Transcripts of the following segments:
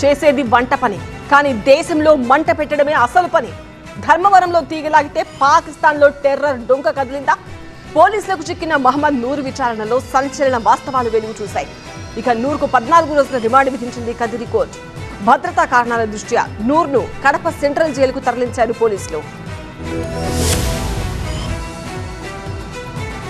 చేసేది వంట పని. కానీ దేశంలో మంట పెట్టడమే అసలు పని. ధర్మవరంలో తీగలాగితే పాకిస్తాన్లో టెర్రర్ డొంక కదిలిందా? పోలీసులకు చిక్కిన మహమ్మద్ నూరు విచారణలో సంచలన వాస్తవాలు వెలుగు చూశాయి. ఇక నూరుకు పద్నాలుగు రోజుల రిమాండ్ విధించింది కదిరి కోర్టు. భద్రతా కారణాల దృష్ట్యా నూర్ను కడప సెంట్రల్ జైలుకు తరలించారు పోలీసులు.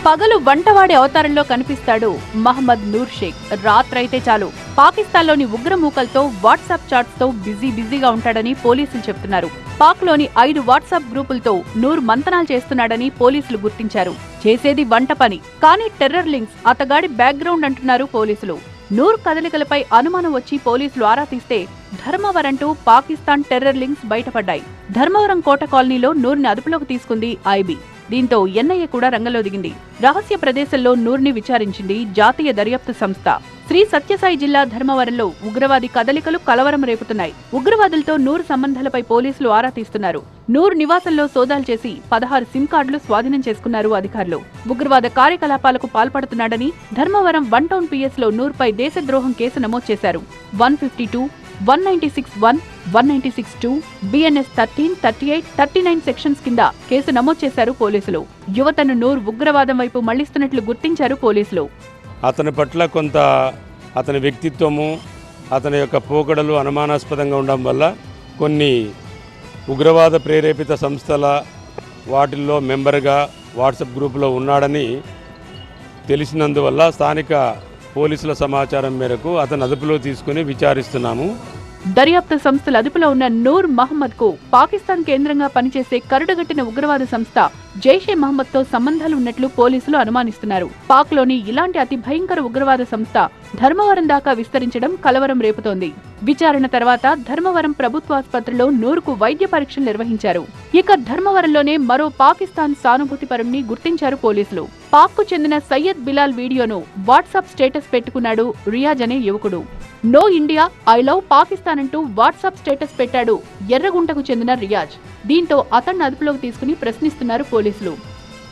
పగలు వంటవాడి అవతారంలో కనిపిస్తాడు మహమ్మద్ నూర్ షేక్. రాత్రైతే చాలు. పాకిస్తాన్లోని ఉగ్రమూకలతో వాట్సాప్ చాట్స్తో బిజీ బిజీగా ఉంటాడని పోలీసులు చెప్తున్నారు. పాక్లోని ఐదు వాట్సాప్ గ్రూపులతో నూర్ మంతనాలు చేస్తున్నాడని పోలీసులు గుర్తించారు. చేసేది వంట పని. కానీ టెర్రర్ లింక్స్ అతగాడి బ్యాక్గ్రౌండ్ అంటున్నారు పోలీసులు. నూర్ కదలికలపై అనుమానం వచ్చి పోలీసులు ఆరా తీస్తే ధర్మవరంటూ పాకిస్తాన్ టెర్రర్ లింక్స్ బయటపడ్డాయి. ధర్మవరం కోట కాలనీలో నూర్ని అదుపులోకి తీసుకుంది ఐబీ. దీంతో ఎన్ఐఏ కూడా రంగంలో దిగింది. రహస్య ప్రదేశంలో నూర్ని విచారించింది జాతీయ దర్యాప్తు సంస్థ. శ్రీ సత్యసాయి జిల్లా ధర్మవరంలో ఉగ్రవాది కదలికలు కలవరం రేపుతున్నాయి. ఉగ్రవాదులతో నూరు సంబంధాలపై పోలీసులు ఆరా తీస్తున్నారు. నూరు నివాసంలో సోదాలు చేసి పదహారు సిమ్ కార్డులు స్వాధీనం చేసుకున్నారు అధికారులు. ఉగ్రవాద కార్యకలాపాలకు పాల్పడుతున్నాడని ధర్మవరం వన్ టౌన్ పిఎస్లో నూరుపై దేశద్రోహం కేసు నమోదు చేశారు. One fifty two one ninety six one one ninety six two BNS thirteen thirty eight thirty nine sections కింద కేసు నమోదు చేశారు పోలీసులు. యువతను నూర్ ఉగ్రవాదం వైపు మళ్ళిస్తున్నట్లు గుర్తించారు పోలీసులు. అతని పట్ల కొంత అతని వ్యక్తిత్వము అతని యొక్క పోకడలు అనుమానాస్పదంగా ఉండడం వల్ల కొన్ని ఉగ్రవాద ప్రేరేపిత సంస్థల వాటిల్లో మెంబర్గా వాట్సాప్ గ్రూపులో ఉన్నాడని తెలిసినందువల్ల స్థానిక పోలీసుల సమాచారం మేరకు అతను అదుపులో తీసుకుని విచారిస్తున్నాము. దర్యాప్తు సంస్థల అదుపులో ఉన్న నూర్ మహమ్మద్కు పాకిస్తాన్ కేంద్రంగా పనిచేసే కరుడుగట్టిన ఉగ్రవాద సంస్థ జైషే మహమ్మద్తో సంబంధాలు ఉన్నట్లు పోలీసులు అనుమానిస్తున్నారు. పాక్లోని ఇలాంటి అతి భయంకర ఉగ్రవాద సంస్థ ధర్మవరం దాకా విస్తరించడం కలవరం రేపుతోంది. విచారణ తర్వాత ధర్మవరం ప్రభుత్వాసుపత్రిలో నూర్కు వైద్య పరీక్షలు నిర్వహించారు. ఇక ధర్మవరంలోనే మరో పాకిస్తాన్ సానుభూతిపరుణ్ణి గుర్తించారు పోలీసులు. పాక్కు చెందిన సయ్యద్ బిలాల్ వీడియోను వాట్సాప్ స్టేటస్ పెట్టుకున్నాడు రియాజ్ అనే యువకుడు. No India I love Pakistan అంటూ వాట్సాప్ స్టేటస్ పెట్టాడు ఎర్రగుంటకు చెందిన రియాజ్. దీంతో అతన్ని అదుపులోకి తీసుకుని ప్రశ్నిస్తున్నారు పోలీసులు.